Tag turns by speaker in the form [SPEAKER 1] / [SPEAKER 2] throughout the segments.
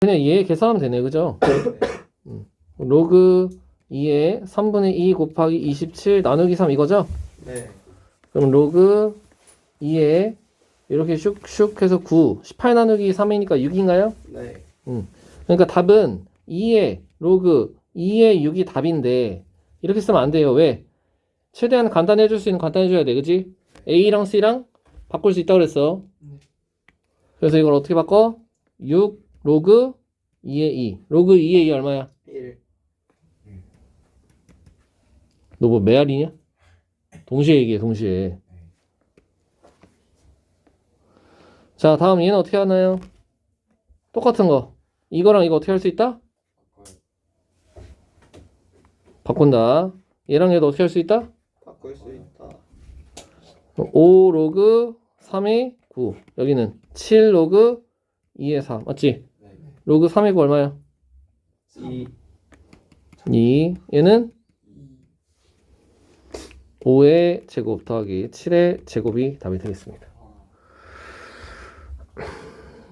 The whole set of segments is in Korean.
[SPEAKER 1] 그냥 얘 계산하면 되네, 그죠? 음. 로그 2에 3분의 2 곱하기 27 나누기 3 이거죠?
[SPEAKER 2] 네.
[SPEAKER 1] 그럼 로그 2에 이렇게 슉슉 해서 9, 18 나누기 3이니까 6인가요?
[SPEAKER 2] 네.
[SPEAKER 1] 그러니까 답은 2의 로그 2의 6이 답인데 이렇게 쓰면 안 돼요. 왜? 최대한 간단해 줄 수 있는 간단해 줘야 돼. 그지? A랑 C랑 바꿀 수 있다 그랬어. 그래서 이걸 어떻게 바꿔? 6 로그 2의 2. 로그 2의 2 얼마야?
[SPEAKER 2] 1.
[SPEAKER 1] 너 뭐 메아리냐? 동시에 얘기해, 동시에. 자, 다음 얘는 어떻게 하나요? 똑같은 거. 이거랑 이거 어떻게 할 수 있다? 바꾼다. 얘랑 얘도 어떻게 할 수 있다?
[SPEAKER 2] 바꿀 수 있다.
[SPEAKER 1] 5 로그 3의 9. 여기는 7 로그 2의 4. 맞지? 로그 3의 9 얼마야?
[SPEAKER 2] 2.
[SPEAKER 1] 2. 얘는 5의 제곱 더하기 7의 제곱이 답이 되겠습니다.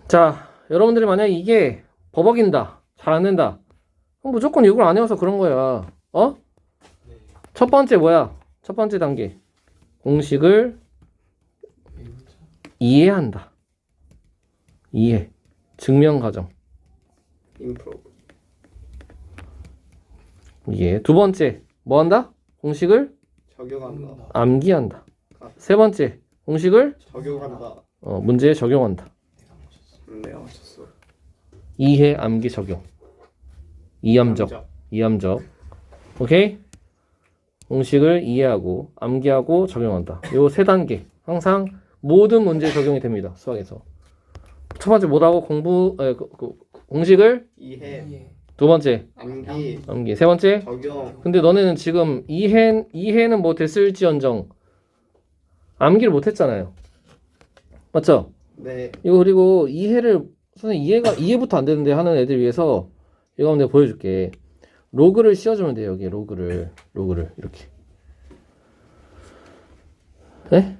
[SPEAKER 1] 자, 여러분들이 만약에 이게 버벅인다, 잘 안 된다, 그럼 무조건 이걸 안 해와서 그런 거야. 어? 첫 번째 뭐야? 첫 번째 단계. 공식을 이해한다. 이해. 증명 과정.
[SPEAKER 2] 임프로브.
[SPEAKER 1] 이해. 두 번째, 뭐 한다? 공식을
[SPEAKER 2] 적용한다.
[SPEAKER 1] 암기한다. 세 번째, 공식을
[SPEAKER 2] 적용한다.
[SPEAKER 1] 어, 문제에 적용한다.
[SPEAKER 2] 음, 내가 맞췄어.
[SPEAKER 1] 이해, 암기, 적용. 이암적,
[SPEAKER 2] 남자.
[SPEAKER 1] 이암적. 오케이? 공식을 이해하고, 암기하고, 적용한다. 요 세 단계. 항상 모든 문제에 적용이 됩니다. 수학에서. 첫 번째 뭐라고? 공부, 에, 그, 그, 공식을
[SPEAKER 2] 이해.
[SPEAKER 1] 두 번째,
[SPEAKER 2] 암기.
[SPEAKER 1] 암기. 세 번째,
[SPEAKER 2] 적용.
[SPEAKER 1] 근데 너네는 지금 이해, 이해는 뭐 됐을지언정 암기를 못 했잖아요. 맞죠?
[SPEAKER 2] 네.
[SPEAKER 1] 이거 그리고 이해를 선생님 이해가 이해부터 안 되는데 하는 애들 위해서 이거 한번 내가 보여줄게. 로그를 씌워주면 돼요 여기 로그를 로그를 이렇게. 네?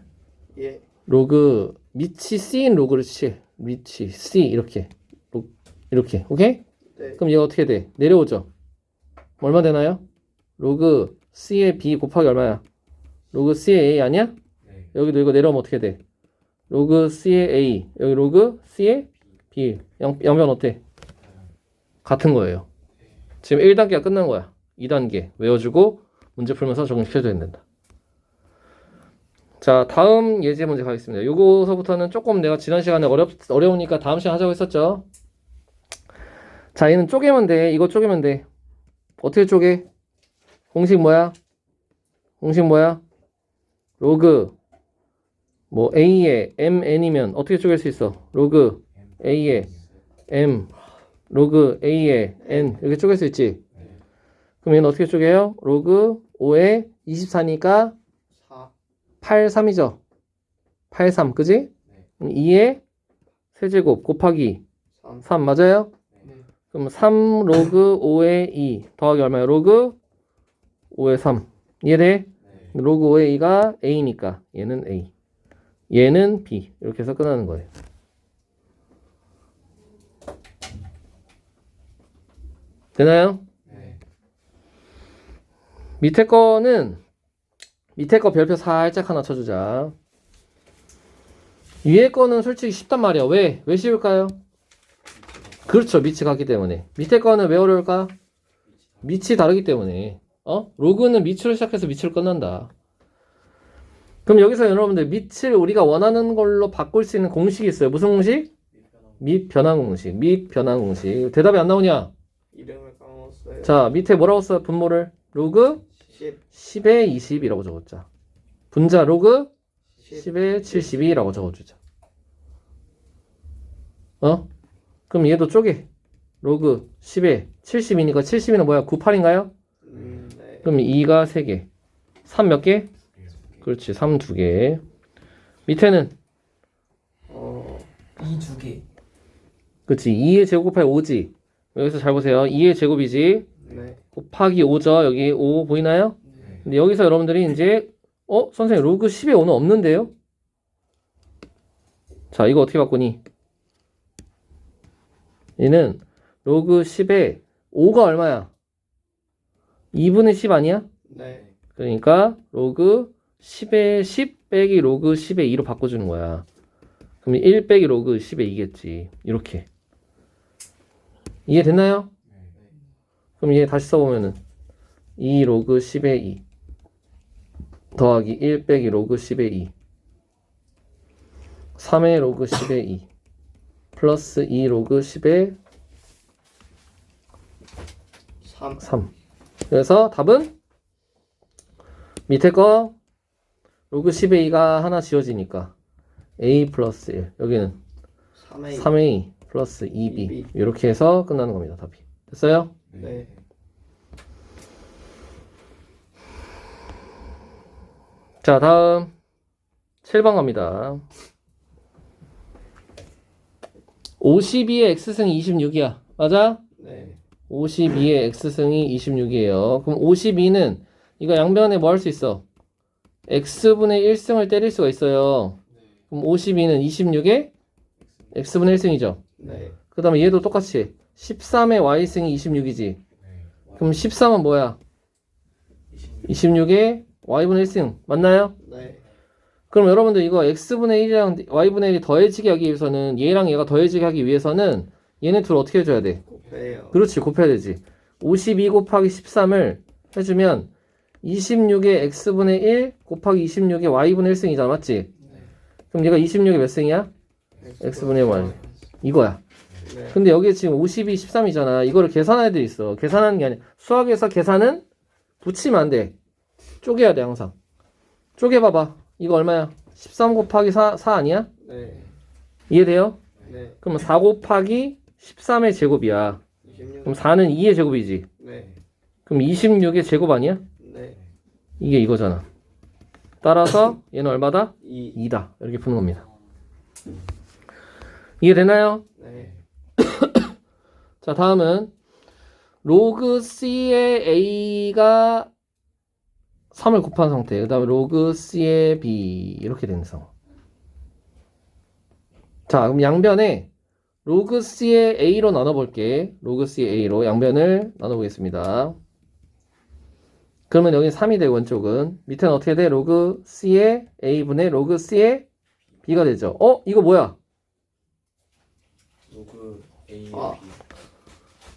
[SPEAKER 2] 예.
[SPEAKER 1] 로그 밑이 C인 로그를 치. 밑이 C 이렇게 로, 이렇게 오케이?
[SPEAKER 2] 네.
[SPEAKER 1] 그럼 얘가 어떻게 돼? 내려오죠. 얼마 되나요? 로그 C의 B 곱하기 얼마야? 로그 C의 A 아니야? 여기도 이거 내려오면 어떻게 돼? 로그 C의 A 여기 로그 C의 B 양, 양변 어때? 같은 거예요. 지금 1단계가 끝난 거야. 2단계 외워주고 문제 풀면서 적용시켜줘야 된다. 자 다음 예제 문제 가겠습니다. 요거서부터는 조금 내가 지난 시간에 어렵, 어려우니까 다음 시간 하자고 했었죠. 자 얘는 쪼개면 돼. 이거 쪼개면 돼. 어떻게 쪼개? 공식 뭐야? 공식 뭐야? 로그 뭐 a의 mn이면 어떻게 쪼갤 수 있어? 로그 a의 m 로그 a의 n 이렇게 쪼갤 수 있지? 그럼 얘는 어떻게 쪼개요? 로그 5의 24니까
[SPEAKER 2] 4.
[SPEAKER 1] 8, 3이죠? 8, 3 그지? 2의 세제곱 곱하기
[SPEAKER 2] 3.
[SPEAKER 1] 3 맞아요?
[SPEAKER 2] 네.
[SPEAKER 1] 그럼 3 로그 5의 2 더하기 얼마야? 로그 5의 3 이해돼? 로그 5의 2가 a니까 얘는 a 얘는 b 이렇게 해서 끝나는 거예요 되나요? 밑에 거는 밑에 거 별표 살짝 하나 쳐주자 위에 거는 솔직히 쉽단 말이야 왜? 왜 쉬울까요? 그렇죠 밑이 같기 때문에 밑에 거는 왜 어려울까? 밑이 다르기 때문에 어? 로그는 밑으로 시작해서 밑으로 끝난다 그럼 여기서 여러분들 밑을 우리가 원하는 걸로 바꿀 수 있는 공식이 있어요 무슨 공식? 밑 변환 공식 밑 변환 공식 대답이 안 나오냐?
[SPEAKER 2] 이름을 까먹었어요.
[SPEAKER 1] 자 밑에 뭐라고 써 분모를? 로그
[SPEAKER 2] 10.
[SPEAKER 1] 10에 20이라고 적었자 분자 로그
[SPEAKER 2] 10.
[SPEAKER 1] 10에 72라고 적어주자. 어? 그럼 얘도 쪼개. 로그 10에 70이니까 72는 뭐야? 98인가요?
[SPEAKER 2] 음, 네.
[SPEAKER 1] 그럼 2가 3개. 3 몇 개? 그렇지. 3 2개. 밑에는
[SPEAKER 2] 어,
[SPEAKER 3] 이두 개.
[SPEAKER 1] 그렇지. 2의 제곱 곱하기 5지. 여기서 잘 보세요. 2의 제곱이지.
[SPEAKER 2] 네.
[SPEAKER 1] 곱하기 5죠. 여기 5 보이나요? 근데 여기서 여러분들이 이제 어? 선생님 로그 10에 5는 없는데요? 자 이거 어떻게 바꾸니? 얘는 로그 10에 5가 얼마야? 2분의 10 아니야?
[SPEAKER 2] 네.
[SPEAKER 1] 그러니까 로그 10에 10 빼기 로그 10에 2로 바꿔주는 거야. 그럼 1 빼기 로그 10에 2겠지. 이렇게. 이해됐나요? 그럼 얘 다시 써보면은 2 로그 10에 2 더하기 1 빼기 로그 10에 2 3의 로그 10에 2 플러스 2 로그 10에
[SPEAKER 2] 3.
[SPEAKER 1] 3 그래서 답은 밑에 거 로그 10의 2가 하나 지워지니까 a 플러스 1 여기는
[SPEAKER 2] 3의
[SPEAKER 1] 3a 플러스 2b 이렇게 해서 끝나는 겁니다 답이. 됐어요?
[SPEAKER 2] 네.
[SPEAKER 1] 자 다음 7번 갑니다 52의 x승이 26이야 맞아?
[SPEAKER 2] 네.
[SPEAKER 1] 52의 x승이 26이에요 그럼 52는 이거 양변에 뭐 할 수 있어? x분의 1승을 때릴 수가 있어요 그럼 52는 26의 x분의 1승이죠
[SPEAKER 2] 네.
[SPEAKER 1] 그 다음에 얘도 똑같이 13의 y승이 26이지 그럼 13은 뭐야? 26의 y분의 1승 맞나요?
[SPEAKER 2] 네.
[SPEAKER 1] 그럼 여러분들 이거 x분의 1이랑 y분의 1이 더해지게 하기 위해서는 얘랑 얘가 더해지게 하기 위해서는 얘네 둘 어떻게 해줘야 돼?
[SPEAKER 2] 곱해요.
[SPEAKER 1] 그렇지 곱해야 되지. 52 곱하기 13을 해주면 26의 x분의 1 곱하기 26의 y분의 1승이잖아 맞지? 그럼 얘가 26의 몇 승이야? x분의 y. 이거야.
[SPEAKER 2] 네.
[SPEAKER 1] 근데 여기에 지금 52, 13이잖아. 이거를 계산할 애들이 있어. 계산하는 게 아니야. 수학에서 계산은 붙이면 안 돼. 쪼개야 돼 항상. 쪼개봐봐 이거 얼마야? 13 곱하기 4, 4 아니야?
[SPEAKER 2] 네.
[SPEAKER 1] 이해돼요?
[SPEAKER 2] 네.
[SPEAKER 1] 그럼 4 곱하기 13의 제곱이야
[SPEAKER 2] 26.
[SPEAKER 1] 그럼 4는 2의 제곱이지
[SPEAKER 2] 네.
[SPEAKER 1] 그럼 26의 제곱 아니야?
[SPEAKER 2] 네.
[SPEAKER 1] 이게 이거잖아. 따라서 얘는 얼마다?
[SPEAKER 2] 2.
[SPEAKER 1] 2다. 이렇게 푸는 겁니다. 이해되나요?
[SPEAKER 2] 네.
[SPEAKER 1] 자, 다음은 로그 C의 A가 3을 곱한 상태. 그 다음에 로그 C의 B 이렇게 되는 상황. 자, 그럼 양변에 로그 C의 A로 나눠볼게. 로그 C의 A로 양변을 나눠보겠습니다. 그러면 여기 3이 되고 왼쪽은 밑에는 어떻게 돼? 로그 C의 A분의 로그 C의 B가 되죠. 어? 이거 뭐야?
[SPEAKER 3] 로그 A
[SPEAKER 2] 아.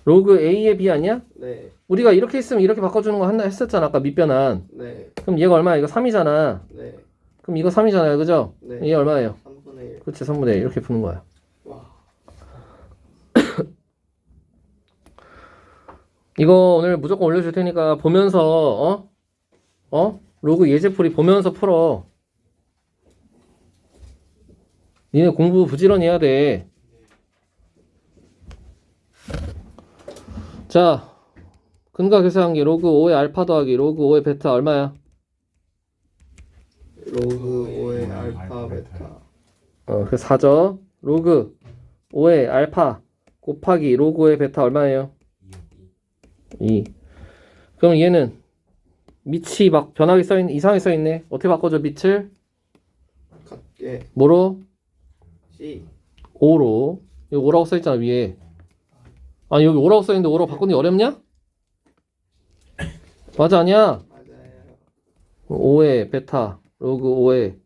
[SPEAKER 1] 로그 A의 B 아니야?
[SPEAKER 2] 네.
[SPEAKER 1] 우리가 이렇게 했으면 이렇게 바꿔주는 거 한다 했었잖아. 아까 밑변환.
[SPEAKER 2] 네.
[SPEAKER 1] 그럼 얘가 얼마야? 이거 3이잖아.
[SPEAKER 2] 네.
[SPEAKER 1] 그럼 이거 3이잖아요. 그죠?
[SPEAKER 2] 네.
[SPEAKER 1] 얘 얼마예요?
[SPEAKER 2] 3분의 1.
[SPEAKER 1] 그렇지. 3분의 1. 이렇게 푸는 거야.
[SPEAKER 2] 와.
[SPEAKER 1] 이거 오늘 무조건 올려줄 테니까 보면서, 어? 어? 로그 예제풀이 보면서 풀어. 니네 공부 부지런히 해야 돼. 자, 근과 계산기 로그 5의 알파 더하기 로그 5의 베타 얼마야?
[SPEAKER 2] 로그 5의 알파 베타.
[SPEAKER 1] 어, 그 4죠. 로그 5의 알파 곱하기 로그 5의 베타 얼마예요? 2. 그럼 얘는 밑이 막 변하게 써있네, 이상하게 써있네. 어떻게 바꿔줘, 밑을?
[SPEAKER 2] 같게
[SPEAKER 1] 뭐로?
[SPEAKER 2] C.
[SPEAKER 1] 5로. 여기 5라고 써있잖아, 위에. 아니, 여기 5라고 써있는데 5라고 바꾸는 게 어렵냐? 맞아, 아니야?
[SPEAKER 2] 맞아요.
[SPEAKER 1] 5의 베타, 로그 5의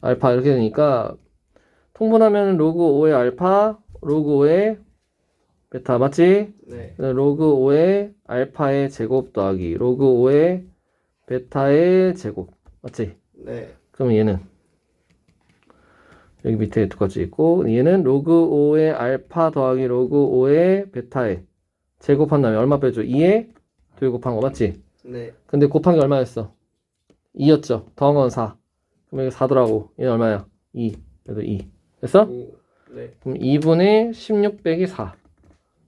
[SPEAKER 1] 알파 이렇게 되니까 통분하면 로그 5의 알파, 로그 5의 베타 맞지?
[SPEAKER 2] 네.
[SPEAKER 1] 로그 5의 알파의 제곱 더하기 로그 5의 베타의 제곱 맞지?
[SPEAKER 2] 네.
[SPEAKER 1] 그럼 얘는 여기 밑에 똑같이 있고 얘는 로그 5의 알파 더하기 로그 5의 베타의 제곱한 다음에 얼마 빼줘? 2의 2 곱한 거 맞지?
[SPEAKER 2] 네.
[SPEAKER 1] 근데 곱한 게 얼마였어? 2였죠. 더한 건 4. 그럼 여기 4더라고. 얘는 얼마야? 2. 그래도 2. 됐어?
[SPEAKER 2] 5. 네.
[SPEAKER 1] 그럼 2분의 16 빼기 4.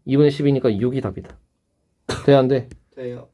[SPEAKER 1] 2분의 10이니까 6이 답이다. 돼, 안 돼?
[SPEAKER 2] 돼요.